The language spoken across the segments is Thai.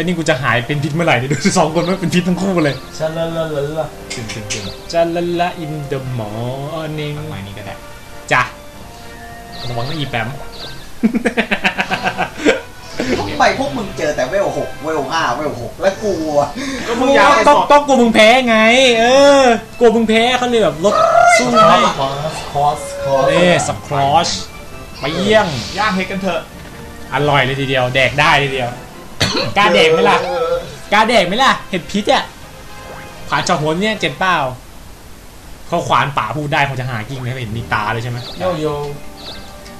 แล้วนี่กูจะหายเป็นพิษเมื่อไหร่เนี่ยดูสองคนว่าเป็นพิษทั้งคู่เลยชะละละละละตึงตึงตึงจะละละอินเดอะมอร์นิ่งไม้นี้ก็ได้จ้ะระวังนะอีแปมทำไมพวกมึงเจอแต่เวลหกเวลห้าเวลหกแล้วกูอะก็มึงอยากไปก็สอบก็กลัวมึงแพ้ไง เออกลัวมึงแพ้เขาเลยแบบลดสู้ให้คอสคอสคอสเอ้สครอชไปเยี่ยงย่างเฮกกันเถอะ อร่อยเลยทีเดียว แดกได้ทีเดียว กล้าแดกไหมล่ะกล้าแดกไหมล่ะ เห็ดพิษอะขวานจอหนเนี่ยเจ็บเปล่าเขาขวานป่าพูดได้เขาจะหากิ้งไหมเห็นมีตาเลยใช่ไหมโยโย่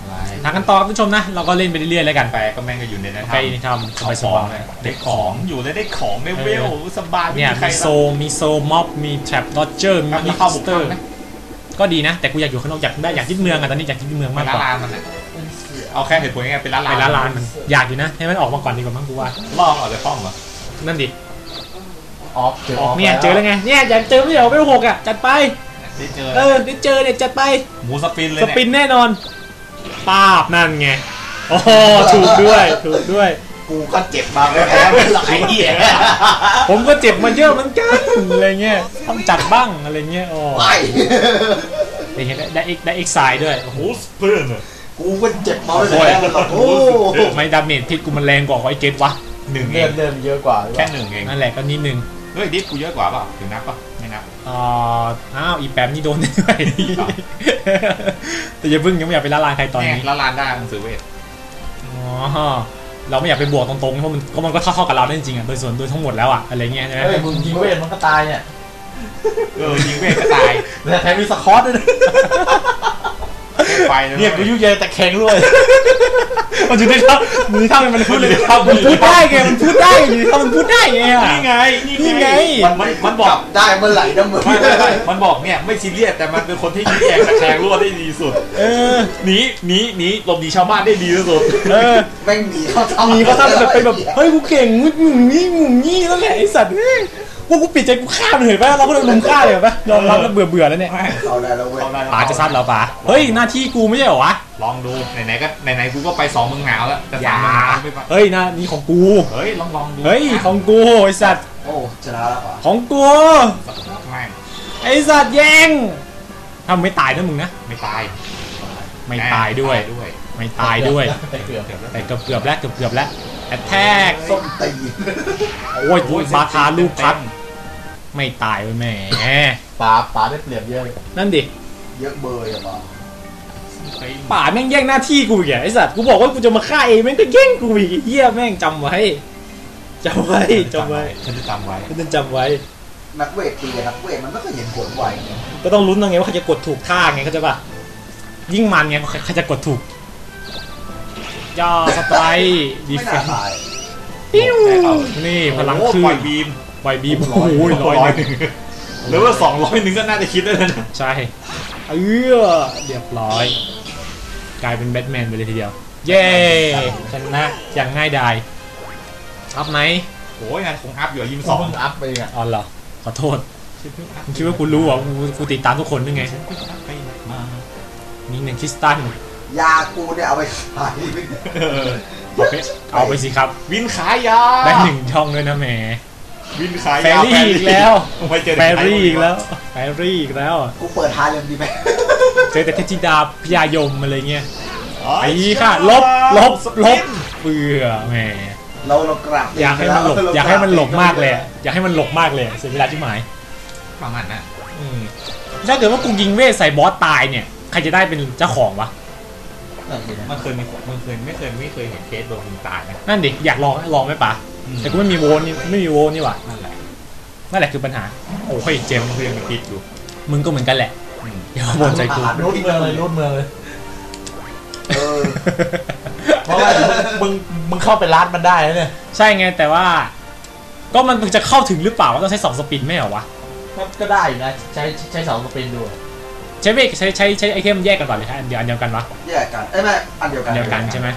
อะไรทางกันต่อครับผู้ชมนะ เราก็เล่นไปเรื่อยๆแล้วกันแปลก็แม่งก็อยู่ในนั้นไปทำสบายสของบายได้ของอยู่แล้วได้ของได้เวลสบายไม่เนี่ยมีใครมีโซมีโซม็อบมีแทร็ปดอ d เจอร์มีแล้วมิมีเข้าสบุกเตอร์ไหมก็ดีนะ แต่กูอยากอยู่ข้างนอกอยากได้อยากยึดเมืองอะตอนนี้อยากยึดเมืองไปมากกร้านว่าร้านมันน่ะ เอาแค่เหตุผลง่ายๆเป็นร้านไปร้านร้านมันอยากอยู่นะ ให้มันออกมาก่อนดีกว่ามั้งกูว่าลองออกจากห้องเหรอนั่นดิออฟเจอออกเนี่ยเจอแล้วไงเนี่ยอยากเจอไม่เหรอไม่หกอะจัดไปได้เจอเออได้เจอเนี่ยจัดไปหมูสปินเลยสเนี่ยปินแน่นอนป้าบนั่นไงโอ้โหถูกด้วยถูกด้วยกูก็เจ็บมาไม่แพ้ไม่หรอกไอ้เหี้ยผมก็เจ็บมาเยอะเหมือนกันอะไรเงี้ยต้องจัดบ้างอะไรเงี้ยโอ้ไปได้เห็นได้เอ็กได้เอ็กไซด์ด้วยโอ้โหหมูสปิน กูก็เจ็บมาไม่แพ้มันหรอกโอ้ไม่ดาเมจพิษกูมันแรงกว่าไอ้เกตวะหนึ่งเอเลืองดเลือดเยอะกว่าหรือเปแค่ล่าหนึ่งเองนั่นแหละก็นิดนึงเฮ้ยดิฟกูเยอะกว่าเปล่าถึงนับป่ะไม่นับ อ่าอ้าวอีแปมนี่โดนด้วยแต่อย่าเพิ่งยังไม่อยากไปละลานใครตอนนี้และลานได้หนังสือเวทอ๋อเราไม่อยากไปบวกตรงๆเพราะมันเพราะมันก็เท่าๆกับเราได้จริงๆอะโดยส่วนโดยทั้งหมดแล้วอะอะไรเงี้ยใช่ไหมเฮ้ยมึงยิงเวทมันก็ตายเนี่ยเออยิงเวทก็ตายแต่แถมมีสคอตด้วยนะ ไฟเลยเนี่ยกูยุ่งเยอะแต่แข็งด้วยมันอยู่ในท่ามันอยู่ในท่ามันพูดเลยมันพูดได้ไงมันพูดได้อยู่ในท่ามันพูดได้ไงอะนี่ไงนี่ไงมันมันมันบอกจับได้เมื่อไหร่นะมึงไม่ไม่ไม่มันบอกเนี่ยไม่ซีเรียสแต่มันเป็นคนที่ยิงแยงตะแคงรั่วได้ดีสุดเออหนีหนีหนีหลบหนีชาวบ้านได้ดีที่สุดเออแม่งหนีเขาทำมีเขาทำแบบเป็นแบบเฮ้ยกูเก่งงุ้งงี้งุ้งงี้แล้วแหละไอสัตว์เฮ้ยพว กกูปิดใจกูฆ่ามันเห็นปะเราก็เลยลุมฆ่าเลยเห็นปะยอมรับแล้วเบื่อเบื่อๆแล้วเนี่ยเขาได้แล้วเว้ยเอาได้ป๋าจะซัดเราป๋าเฮ้ยหน้าที่กูไม่ใช่เหรอวะลองดูไหนๆก็ไหนๆกูก็ไปสองเมืองหนาวแล้วแต่อสาย่ามเมืองหนาวไม่ไปเฮ้ยหน้านี่ของกู เฮ้ยลองลองดูเฮ้ยของกูไอสัตว์โอ้ชนะแล้วป่ะของกูไม่ไอสัตว์แย่งถ้ามึงไม่ตายนะมึงนะไม่ตายไม่ตายด้วยด้วยไม่ตายด้วย แต่เกือบแต่เกือบเกือบๆแล้วเกือบเกือบๆแล้วแอตแทกส้มตีนโอ้ยบาทาลูกพัด ไม่ตายเว้ยแหมป๋าป๋าได้เปรียบเยอะเลยนั่นดิเยอะเบยอะป่ะป่าแม่งแย่งหน้าที่กูอีกอะไอสัตว์กูบอกว่ากูจะมาฆ่าเองแม่งก็แย่งกูอีกไอ้เฮียแม่งจำไว้จำไว้จำไว้ฉันจะจำไว้ก็ต้องจำไว้นักเวทตีกับนักเวทมันไม่เคยเห็นผลไวไงก็ต้องลุ้นยังไงว่าใครจะกดถูกท่าไงเข้าใจป่ะยิ่งมันไงใครใครจะกดถูกย่อสไตร์ดีไม่เฟน่านตายปิ้วนี่พลังโอ้คืปล่อยนบีม ปล่อยบีมโอ้โหร้อยหนึ่งหรือว่าสองร้อยหนึ่งก็น่าจะคิดได้แล้วนะใช่เออเรียบร้อย กลายเป็นแบทแมนไปเลยทีเดียว เย้ชนะอย่างง่ายดายอัพไหมโอ้ยงานคงอัพอยู่อะยิมสสอองงเพิ่งอัพไปเองอะอ๋อเหรอขอโทษมึงคิดว่ากูรู้เหรอกูกูติดตามทุกคนด้วยไงมีหนึ่งคริสตันยากูเนี่ยเอาไปขายเอาไปเอาไปสิครับ วินขายยาได้หนึ่งช่องด้วยนะแหม วินขายแฟยารี่อีกแล้วไม่เจอแฟรี่อีกแล้วแฟรี่อีกแล้ว กูเปิดทายเลยดีไหมเจอแต่เทพธิดาพญายมอะไรเงี้ยอ๋อไอ้ค่ะลบลบลบเบื่อแหมเราเรากลับอยากให้มันหลบเรอยากให้มันหลบมากเลยอะอยากให้มันหลบมากเลยอะเสียเวลาที่หมายประมาณนั้นอืมถ้าเกิดว่ากูยิงเวทใส่บอสตายเนี่ยใครจะได้เป็นเจ้าของวะนั่นสินะมันเคยมีมันเคยไม่เคยไม่เคยเห็นเคสโดนยิงตายนะนั่นดิอยากลองลองไหมปะ แต่กูไม่มีโวลนี่ไม่มีโวลนี่หว่านั่นแหละนั่นแหละคือปัญหา โอ้ยเจมส์มันคือยังมีพิษอยู่มึงก็เหมือนกันแหละอืมอย่ามาบ่นใจกูรูดเมืองเลยรูดเมืองเลยเออเพราะว่าเดี๋ยวมึงมึงมึงเข้าไปร้านมันได้นะเนี่ยใช่ไงแต่ว่า ก็มันจะเข้าถึงหรือเปล่าว่าต้องใช้สองสปินไม่เหรอวะก็ก็ได้อยู่นะใช้ใช้สองสปินดูอะใช้เวทใช้ใช้ใช้ไอเทมแยกกันก่อนเลยครับอันเดียวอันเดียวกันวะแยกกันเอ้ยไม่อันเดียวกัอันนเดียวกันใช่ไหม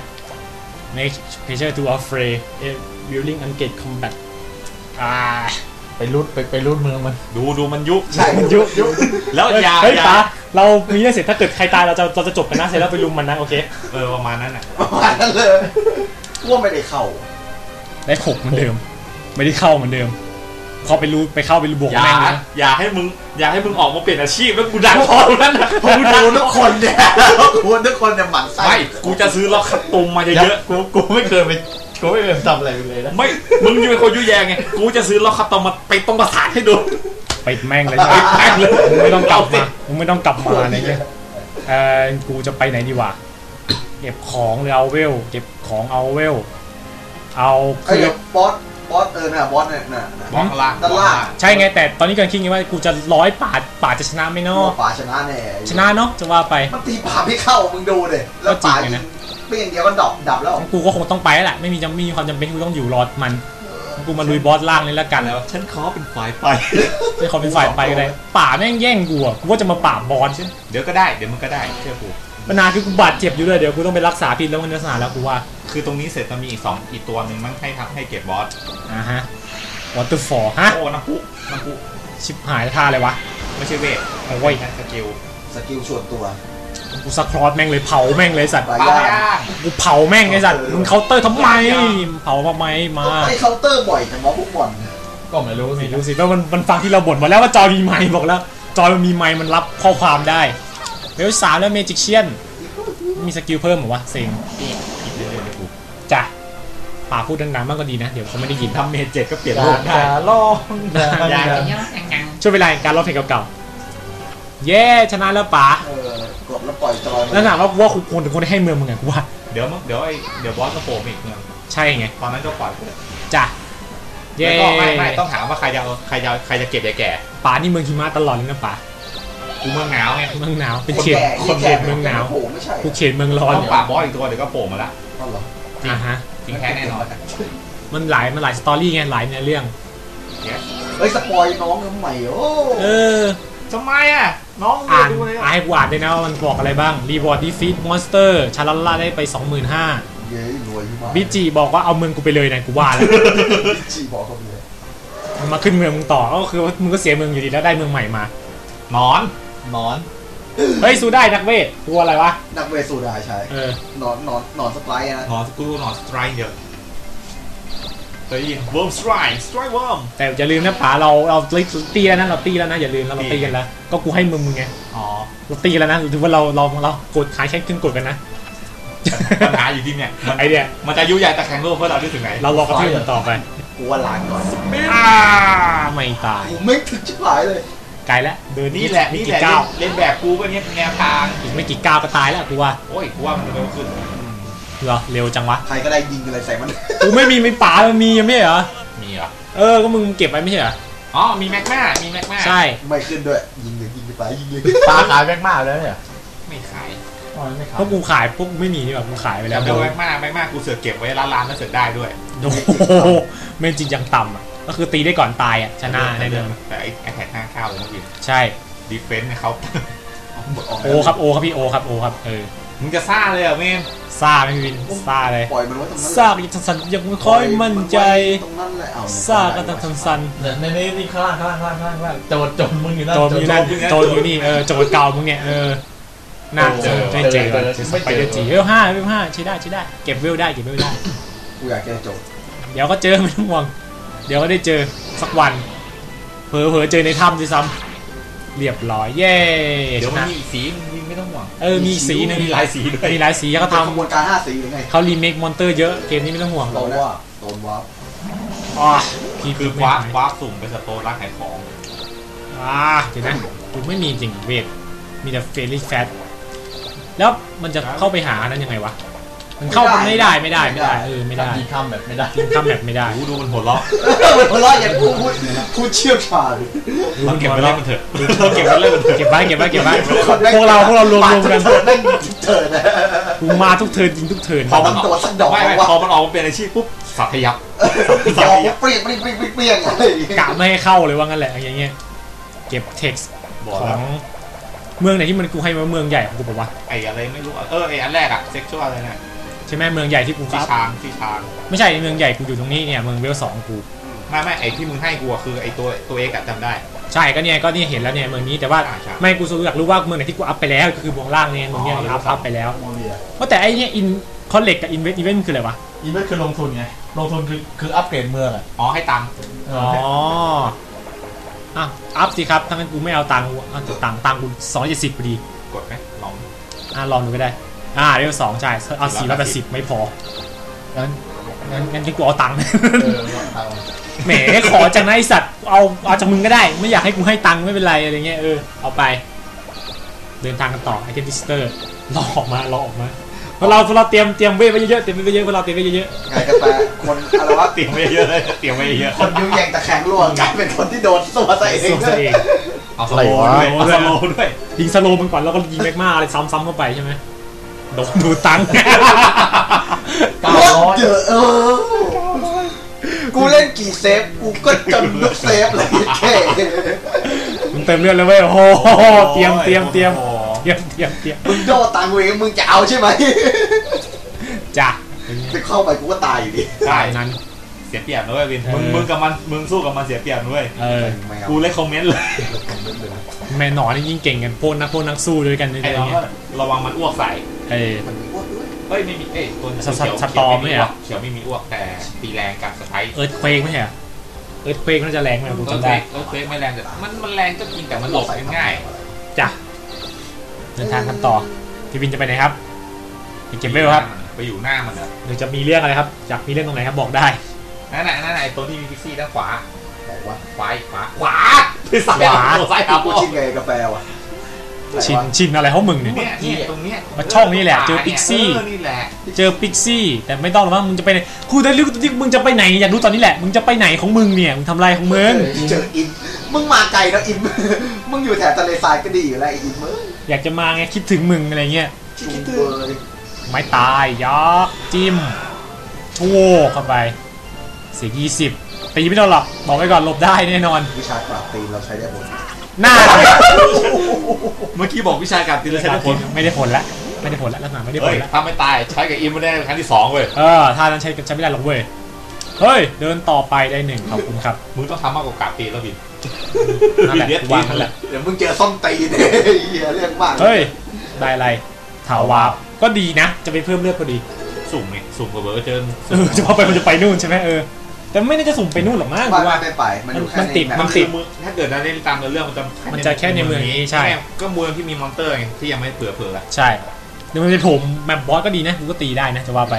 make pressure to affray willing engage combat อ่าไปรูดไปไปรูดเมืองมัน ดูดูมันยุบใช่ยุยุแล้วยาเฮ้ยยาป๋าเรามีเรื่องเสร็จถ้าเกิดใครตายเราจะเราจะจบกันนะเสร็จแล้วไปลุมมันนะโอเคเออประมาณนั้นอะประมาณนั้นเลยกูว่าไม่ได้เข้าได้หกเหมือนเดิม ไม่ได้เข้าเหมือนเดิม พอไปรู้ไปเข้าไปรู้บวกอย่าแม่งเลยนะอย่าให้มึงอย่าให้มึงออกมาเปลี่ยนอาชีพแล้วกูดังพอแล้วนะกูดูทุกคนเนี่ยกูทุกคนเนี่ยหมั่นไส้ไม่กูจะซื้อล็อกขัดตุมมาเดี๋เยยวอะกูกูไม่เคยไปกูไม่เคยทำอะไรเลยนะๆไม่มึงยังเป็นคนยุ่ยแยงไงกูจะซื้อล็อกขัดตุมมาไปตรงประสาทให้ดูไปแม่งเลยไปแม่งเลยมึงไม่ต้องกลับมามึงไม่ต้องกลับมาอะไรเงี้ยเออกูจะไปไหนดีวะเก็บของหรือเอาเวล เก็บของเอาเวล เอาไอ้คือเดี๋ยวบอส บอสเออน่ะบอสเนี่ยน่ะน่ะบล็อกล่างด้านล่าง ใช่ไงแต่ตอนนี้กำลังคิดไงว่ากูจะร้อยป่าดป่าดจะชนะไหมโอ้เนาะป่าชนะแน่ชนะเนาะจะว่าไป มันตีป่าไม่เข้ามึงดูเลยแล้วป่าก็จริยิงงนะเปี้ยงเดียวก็ดับดับแล้วกูก็คงต้องไปแล้วแหละไม่มีจำไม่มีความจำเป็นที่กูต้องอยู่รอดมัน กูมาลุยบอสล่างเลยละกันแล้วฉันขอเป็นฝ่ายไปไม่ขอเป็นฝ่ายไปก็ได้ป่าแม่งแย่งกูอะกูว่าจะมาป่าบบอสใช่เดี๋ยวก็ได้เดี๋ยวมึงก็ได้เชื่อกูปัญหาคือกูบาดเจ็บอยู่เลยเดี๋ยวกูต้องไปรักษาพิษแล้วมันจะสนาแล้วกูว่า คือตรงนี้เสร็จมันมีอีกสองอีกตัวหนึ่งมั้งให้ทำให้เก็บบอสอ่าฮะวอเตอร์ฟอร์ฮะโอ้น้ำพุน้ำพุชิบหายท่าอะไรวะไม่ใช่เวทโอ้ยแค่สกิลสกิลส่วนตัว กูสครอตแม่งเลยเผาแม่งเลยสัตว์ปลาปลาย่างย่างกูเผาแม่งไอ้สัตว์มึงเคาน์เตอร์ทำไมเผาทำไมมาไอ้เคาน์เตอร์บ่อยแต่มอพวกบอลก็ไม่รู้สิไม่รู้สิว่ามันมันฟังที่เราบ่นมาแล้วว่าจอมีไมค์บอกแล้ว จอมันมีไมค์มันรับข้อความได้เลเวลสามแล้วเมจิกเชียนมีสกิลเพิ่มเหรอวะเซ็งนี่คิดเรื่อยๆเลยกูจ้ะป่าพูดดังๆมากก็ดีนะ เดี๋ยวเขาไม่ได้ยินทำเมจเจ็ดก็เปลี่ยนอโลยากกได้จะลองอย่าอยากอย่าจะย่างช่วยเวลาการร้องเพลงเก่าๆเย้ชนะแล้วป๋า เออกดแล้วปล่อยจอยแล้วถามว่ากูว่ากูควรเป็นคนให้เมืองมึงไงกูว่าเดี๋ยวมึงเดี๋ยวไอ้เดี๋ยวบอสก็โผล่มาอีกเมืองใช่ไงตอนนั้นก็ปล่อยไปเลยจ้ะเย้แล้วก็ไม่ไม่ต้องถามว่าใครจะเอาใครจะใครจะเก็บยายแก่ป๋านี่เมืองหิมะตลอดเลยนะป๋ากูเมืองหนาวไงเมืองหนาวเป็นคนเขตแก่คนเขตเมืองหนาวโอ้โหไม่ใช่กูเขตเมืองร้อนต้องปราบบอสอีกตัวเดี๋ยวก็โผล่มาละอ๋อเหรออ่าฮะจริงแท้แน่นอนมันหลายมันหลายสตอรี่ไงหลายเนื้อเรื่องเฮ้ยสปอยน้องน้องใหม่โอ้เออ ทำไมอะ น้องอ่านดูเลยอ่านให้กูอ่านได้นะว่ามันบอกอะไรบ้างรีวอร์ดดีฟีดมอนสเตอร์ชาลาล่าได้ไป 25,000เย้รวยขึ้นมาบิจิบอกว่าเอาเมืองกูไปเลยนะกูว่าแล้วจีบอกเขาเลยมันมาขึ้นเมืองมึงต่อก็คือว่ามึงก็เสียเมืองอยู่ดีแล้วได้เมืองใหม่มานอนหนอน เฮ้ยสู้ได้นักเวทตัวอะไรวะนักเวทสูดาใช่เออนอนนอนนอนสไปร์นะนอนกูนอนสไตร์เดียว เคยได้ยินเวิร์มสไตร์สไตร์เวิร์มแต่อย่าลืมนะป๋าเราเราตีแล้วนะเราตีแล้วนะอย่าลืมนะเราตีกันแล้วก็กูให้มึงมึงไงอ๋อเราตีแล้วนะถือว่าเราเราเรากดหายแค่ครึ่งกดกันนะปัญหาอยู่ที่เนี่ยมันไอเดียมันจะยุ่ยใหญ่ตะแคงโลกเพื่อเราได้ถึงไหนเรารอกระทืบมันต่อไปกูว่าลานก่อนอ่าไม่ตายกูไม่ถึงชิบหายเลยไกลแล้วเดินนี่แหละไม่นี่แหกี่ละก้าวเล่นแบบกูก็เนี่ยแนวทางอีกไม่กี่ก้าวก็ตายแล้วกูว่าโอ้ยกูว่ามันเร็วขึ้น เหรอเร็วจังวะ ใครก็ได้ยิงอะไรใส่มัน กูไม่มีไม่ป๋ามันมียังไม่เหรอ มีเหรอ เออ ก็มึงเก็บไว้ไม่ใช่เหรอ อ๋อ มีแม็กมามีแม็กมาใช่ ไม่ขึ้นด้วย ยิงเลยยิงไปยิงเลยปลาขายแบงค์มากแล้วเนี่ยไม่ขายอ๋อไม่ขาเพยราะกูขายพวกไม่มีนี่แบบกูขายไปแล้แล้ววแม็กมาแม็กมากูเสือกเก็บไว้ร้านร้านแล้วเสือกได้ด้วยโอ้โหไม่จริงจังต่ำอะ ก็คือตีได้ก่อนตายอะ ชนะแน่นอนแต่ไอ้ไอ้แท็กห้าข้าวเลยนะพี่ใช่ ดีเฟนต์เนี่ยเขาโอครับโอครับพี่โอครับโอครับ เออ มึงจะซ่าเลยเหรอเมนซ่าไม่วินซ่าเลยปล่อยมันไว้ตรงนั้นซ่าก็ยังสันๆยังไม่ค่อยมั่นใจตรงนั้นแหละเอาซ่าก็ต้องสันเนี่ยในนี้นี่ข้างล่างข้างล่างข้างล่างข้างล่างโจดโจดมึงอยู่นั่ๆนโจมอยู่นั่นโจมอยู่นี่เออโจมเก่ามึงเนี่ยเออน่าเจอไม่เจอเจอสไปเดอร์จีเวลห้าเวลห้าใช้ได้ใช้ได้เก็บเวลได้เก็บเวลได้กูอยากแก้โจทย์เดี๋ยวก็เจอไม่ต้องห่วงเดี๋ยวก็ได้เจอสักวันเผลอเผลอๆเจอในถ้ำด้วยซ้ำ เรียบร้อยเย้เดี๋ยวชมันนะมีอีกสีมึงไม่ต้องห่วงเออมีอีกสีหนึงมีหลายสีด้วยมีหลายสีเขาเป็นขบวทำนการห้าสีหรือไงเขารีเมคมอนเตอร์เยอะเกมนี้ไม่ต้องห่วงโดนว่าโดนว่าอ๋อพี่คือไม่คว้าหายคว้าสุ่มไปสโตร์ร้านขายของอ่าเดี๋ยวนะกูไม่มีจริงเวทมีแต่เฟรลี่แฟตแล้วมันจะเข้าไปหานั้นยังไงวะ มันเข้ามันไม่ได้ไม่ได้ไม่ได้เออไม่ได้ยิงคำแบบไม่ได้ทำแบบไม่ได้ดูดูมันหัวเราะมันหัวเราะอย่างกูพูดพูดเชี่ยวชาญเราเก็บไว้เล่นมันเถอะเราเก็บไว้เล่นมันเถอะเก็บไว้เก็บไว้เก็บไว้พวกเราพวกเรารวมรวมกันเถิดนั่นเถิดนะกูมาทุกเทิร์นยิงทุกเทิร์นพอมันโดดสักดอกไม่ไม่วะพอมันออกมาเป็นอาชีพปุ๊บสับขยับดอกเปรี้ยงเปรี้ยงเปรี้ยงเปรี้ยงอะไรอย่างเงี้ยกะไม่ให้เข้าเลยว่างั้นแหละอย่างเงี้ยเก็บเท็กซ์บอกขแล้อวงเมืองไหนที่มันกูให้มาเมืองใหญ่ของกูบอกว่าไอ้อะไรไม่รู้อะเออไอ้อันแรกอะเซ็กชวลอะไรนะ ใช่ไหมเมืองใหญ่ที่กูที่ครับช้างที่ช้างไม่ใช่เมืองใหญ่กูอยู่ตรงนี้เนี่ยเมืองเวลสองกูไม่ไม่ไอ้ที่มึงให้กูอะคือไอ้ตัวตัวเอกอะจำได้ ใช่ก็เนี่ยก็เนี่ยเห็นแล้วเนี่ยเมืองนี้แต่ว่าอ่าใช่ไม่ไม่กูอยากรู้ว่าเมืองไหนที่กูอัพไปแล้วก็คือเมืองล่างเนี่ยเมืองเนี้ยอัพอัพไปแล้วโมเรียเพราะแต่ไอ้เนี่ยอินคอนเล็กกับอินเวสอีเวนต์คืออะไรวะอีเวนต์คือลงทุนไงลงทุนคือคืออัปเกรดเมืองอะอ๋อให้ตังค์เออ๋อออะอัพสิครับถ้างั้นกูไม่เอาตังค์กูเอาตังค์ตังค์กูสองร้อยเจ็ดสิบพอดีกดไหมลองอะลองดูก็ได้ อ่าเรียกสองใช่เอาสี่ร้อยแปดสิบไม่พองั้นงั้นงั้นกูเอาตังค์เออเอาแหมขอจากนายสัตว์เอาเอาจากมึงก็ได้ ไม่อยากให้กูให้ตังค์ไม่เป็นไรอะไรเงี้ยเออเอาไป เดินทางกันต่อไอเทมดิสเตอร์รอออกมารอออกมาพวกเราพวกเราเตรียมเตรียมเวทไว้เยอะๆเตรียมเวทไว้เยอะพวกเราเตรียมไว้เยอะไงกาแฟคนอะไรวะเตรียมไว้เยอะเลยเตรียมไว้เยอะคนยุ่งแย่งตะแคงรั่วกลายเป็นคนที่โดนตัวใส่เอๆงส่งตัวเองเอาสโลว์ด้วยเอาสโลว์ด้วยยิงสโลว์มันก่อนแล้วก็ยิงแม็กมาอะไรซ้ำๆเข้าไปใช่ไหม โดนดูตังค์เก้าร้อยเจอเออกูเล่นกี่เซฟ กูก็จนทุกเซฟเลยแค่มึงเต็มเลือดเลยเว้ยโอ้โหเตรียมเตรียมเตรียมโอ้โหเตรียมเตรียมเตรียมมึงโดนตังค์กูเองมึงจะเอาใช่ไหมจ้ะไปเข้าไปกูก็ตายอยู่ดีใช่นั้นเสียเปรียบนะเว้ยวินเออมึงมึงกับมันมึงสู้กับมันเสียเปรียบนะเว้ยเออไม่เอากูเลยคอมเมนต์เลยแม่หนอนนี่ยิ่งเก่งกันพวกนักพวกนักสู้ด้วยกันอะไรไอ้เราเงี้ก็ยระวังมันอ้วกใส่ เออมันมีอ้วกด้วยเฮ้ยไม่มีเอ้ยตัวสเขียวสตอมไม่เขียวเหรอเขียวไม่มีอ้วกแต่ตีแรงกับสไปซ์เอิร์ธเควกไม่ใช่เหรอเอิร์ธเควกน่าจะแรงไหมผมเออจำเฟได้กเออเฟกไม่แรงแต่มันมันแรงก็จริงแต่มันหลบง่ายจ้ะเดินทางกันต่อพี่วินจะไปไหนครับไปเก็บเวลครับไปอยู่หน้ามันอะหรือจะมีเรื่องอะไรครับอยากมีเรื่องตรงไหนครับบอกได้นั่นแหละนั่นแหละไอ้ตัวที่มีพิกซี่ด้านขวาบอกว่าขวาอีกขวาขวาคือซ้ายขวาซ้ายเอากูชินไงกาแฟวะ ชินชินอะไรเขามึงเนี่ยเนี่ยเนี่ยตรงเนี้ยมาช่องนี่แหละเจอพิกซี่เออนี่แหละเจอพิกซี่แต่ไม่ต้องหรอกมั้งมึงจะไปไหนกูจะรู้ที่มึงจะไปไหนอยากรู้ตอนนี้แหละมึงจะไปไหนของมึงเนี่ยมึงทำอะไรของมึงเจออินมึงมาไกลนะอินมึงอยู่แถบทะเลทรายก็ดีอยู่แล้วไอ้อินมึงอยากจะมาไงคิดถึงมึงอะไรเงี้ยชิคิดถึงเลยไม้ตายยักษ์จิ้มโชว์เข้าไปเสียยี่สิบตีไม่โดนหรอกบอกไว้ก่อนหลบได้แน่นอนวิชาปราบตีนเราใช้ได้ผล หน้าเมื่อกี้บอกวิชาการตีแล้วใช้ได้ผลไม่ได้ผลละไม่ได้ผลละลักษณะไม่ได้ผเฮ้ยลละถ้าไม่ตายใช้กับอิมไม่ได้ครั้งที่สองเว้ยเออถ้านั้นใช้ใช้ไม่ได้หรอกเว้ยเฮ้ยเดินต่อไปได้หนึ่งขอบคุณครับ มึงต้องทำมากกว่ากาตีแล้วบินนั่นแหละเดี๋ยวกูวางนั่นแหละ เดี๋ยวมึงเจอส้มตีนเฮียเรียกมากเฮ้ยได้อะไรถาวาบก็ดีนะ จะไปเพิ่มเลือดพอดี สุ่มไงสุ่มเบอร์เจอเออจะพอไปมันจะไปนู่นใช่ไหมเออ แต่ไม่น่าจะสุ่มไปนู่นหรอกมั้งบ้ากูนว่า ไม่ไปมันอยู่แค่มันติดใแมันติด ถ้าเกิดเราเล่นตามเนื้อเรื่องมันจะมันจะแค่ในเมืองนี้ใช่ก็เมืองที่มีมอนเตอร์ไงที่ยังไม่เผื่อเผื่อๆอะใช่ เดี๋ยวมันจะโถมแมปบอสก็ดีนะกูก็ตีได้นะจะว่าไป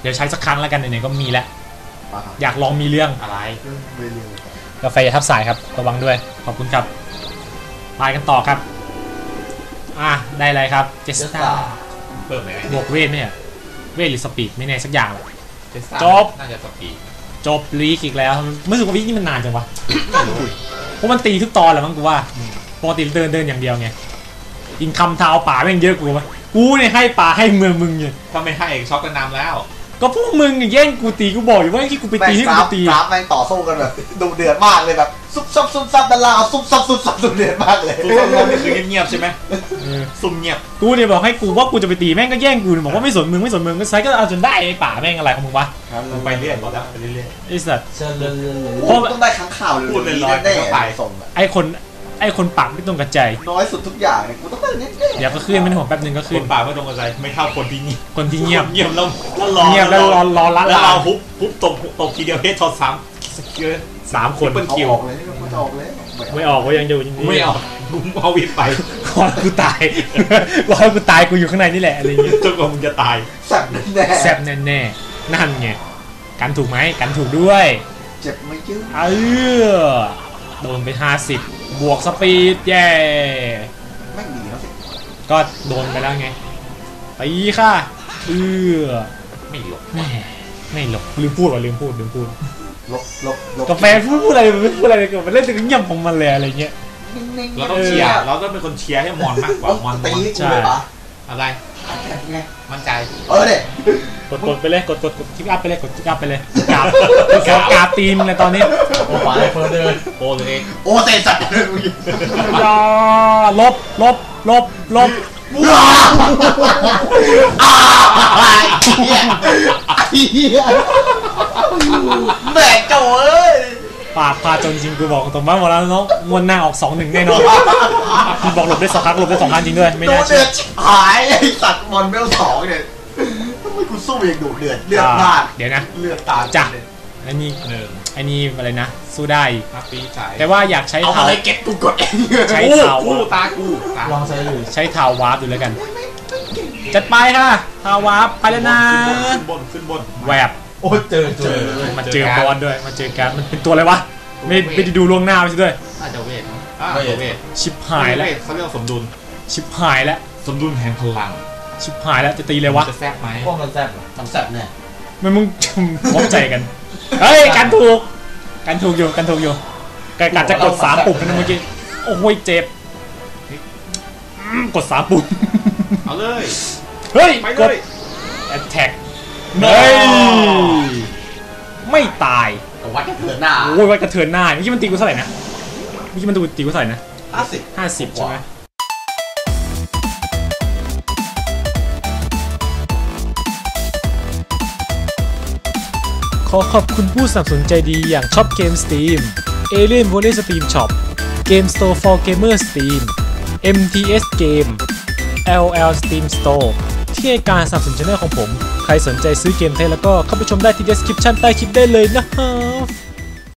เดี๋ยวใช้สักครั้งแล้วกันไหนๆก็มีแล้วมาครับอยากลองมีเรื่องอะไร ไม่เรียนกาแฟอย่าทับสายครับระวังด้วย ขอบคุณครับไปกันต่อครับ อะได้อะไรครับเจสตาเพิ่มไหมบวกเวทไหมอะเวทหรือสปีดไม่แน่สักอย่างแหละเจสซ่าจบ น่าจะสปีด จบลีกอีกแล้วไม่รู้สึกว่าวีคนี่มันนานจังวะเพราะมันตีทุกตอนแหละมั้งกูว่าปกติเดินเดินอย่างเดียวไงอินคำเท้าป่าแม่งเยอะกูวะกูเนี่ยให้ป่าให้เมืองมึงเนี่ยถ้าไม่ให้ช็อกกันนำแล้ว ก็พวกมึงแย่งกูตีกูบอกอยู่ว่าที่กูไปแม่ตีงที่กกูราไปฟตีกราฟแม่งต่อสู้กันแบบดุเดือดมากเลยแบบซุบซับซุบซับดาราซุบซับซุบซับดุเดือดมากเลยซุ่มๆนี่คือเงียบๆใช่ไหมเออซุ่มเงียบกูเนี่ยบอกให้กูว่ากูจะไปตีแม่งก็แย่งกูเนี่ยบอกว่าไม่สนมึงไม่สนมึงก็ใช้ก็เอาจนได้ไอ้ป่าแม่งอะไรของมึงวะมึงไปเรื่อยหมดแล้วไปเรื่อยไอ้สัตว์เชิญเลยเลยเลยโอ้ต้องได้ค้างข่าวเลยพูดลอยๆแน่เข้าไปๆส่งอะไอ้คน ไอ้คนปากไม่ตรงกับใจน้อยสุดทุกอย่างเนี่ยกูต้องได้แน่เดี๋ยวก็ขึ้นไม่ต้องห่วงแป๊บนึงก็ๆคขึ้นนป่าไม่ตรงกันใจไม่เท่าคนที่เงียบคนที่เงียบ เงียบแล้วแล้วรอเงียบแล้วรอรอละแล้วลาเราฮุบฮุบตบตบทีเดียวเฮดช็อตสามสกิลสามคนเปิ้ลๆเอาคิวออกเลยกูจะออกเลยไม่ออกก็ยังอยู่อย่างนี้ไม่เอากูเอาวินไปขอให้กูตายขอให้กูตายกูอยู่ข้างในนี่แหละอะไรเงี้ยจนกว่ามึงจะตายสั่นแน่แซบแน่ๆนั่นไงกันถูกไหมกันถูกด้วย เจ็บไม่ยืดเออโดนไป50บ วกสปีดเย่ไม่หนีแล้วสิก็โดนไปแล้วไงตีค่ะเออไม่หลบแม่ไม่หลบลืมพูดว่ะลืมพูดลืมพูดลบลบลบกาแฟพูดพูดอะไรมันไม่พูดอะไรเลยมันเล่นแต่เงียบของมันเลยอะไรเงี้ยนิ่งๆเราต้องเชียร์เราต้องเป็นคนเชียร์ให้มอนมากกว่ามอนตีมอนกูเลยปะ อะไร ไงมั่นใจ เออเด็กดกดไปเลยกดกดกดคลิกอัพไปเลยกดคลิกอัพไปเลยกราบกราบกราบตีมเลยตอนนี้โอ้ไปเฟิร์เดินโปเลยเองโอ้เตะสัตว์ยาลบลบลบลบอ้าวไอ้เหี้ยไอ้เหี้ยแบกโจ้เอ้ย ปากพาจนจริงกูบอกตรงว่าหมดแล้วน้องงวนหน้าออกสองหนึ่งแน่นอนพี่บอกหลบได้สองครั้งหลบได้สองครั้งจริงด้วยไม่โดน่านเดืเชื่ออดชิบหายไอ้สัตว์บอลเบลสองเนี่ยทำไมกูสู้อย่างดุเดือดเลือดพลาดเดี๋ยวนะเลือดตาจ้ะเลยอันนี้หนึ่งอันนี้อะไรนะสู้ได้อีกฮัปปี้จ่ายแต่ว่าอยากใช้เอาเท้าอะไรเก็ตกูกดเองใช้กูเท้ากูตากูตาลองใช้ดูใช้เท้าวาร์ปดูแล้วกันจัดไปค่ะเท้าวาร์ปไปแล้วนะขึ้นบนขึ้นบนแวบ โอ้ยเจอเจอมันเจอบอสด้วย มันเจอการดมันเป็นตัวอะไรวะ ไม่ไม่ได้ดูล่วงหน้าไปซะด้วยน่าจะเวทมั้งอ่าเวทชิบหายแล้วเวทเขาเรียกว่าสมดุล ชิบหายแล้ว สมดุลแห่งพลัง ชิบหายแล้วจะตีเลยวะ จะแซ่บไหมพวกมันแซ่บเหรอทำแสบแน่มันมึงพร้อมใจกัน เฮ้ยกันถูกกันถูกอยู่กันถูกอยู่กกัดจะกดสามปุ่มนะเมื่อกี้ โอ้ยเจ็บอืมกดสามปุ่ม เอาเลย เฮ้ย ไปกเลดย attack เฮ้ยไม่ตายแต่วัดกันเถิดหน้าโอ้ยวัดกระเทือนหน้าเมื่อกี้มันตีกูเท่าไหร่นะเมื่อกี้มันตีกูเท่าไหร่นะห้าสิบห้าสิบใช่ไหมขอขอบคุณผู้สนับสนุนใจดีอย่างช็อปเกม Steam Alien Volley Steam Shop Game Store for Gamer Steam MTS Game LL Steam Store ที่ให้การสนับสนุนช่องของผม ใครสนใจซื้อเกมไทยแล้วก็เข้าไปชมได้ที่ description ใต้คลิปได้เลยนะฮะ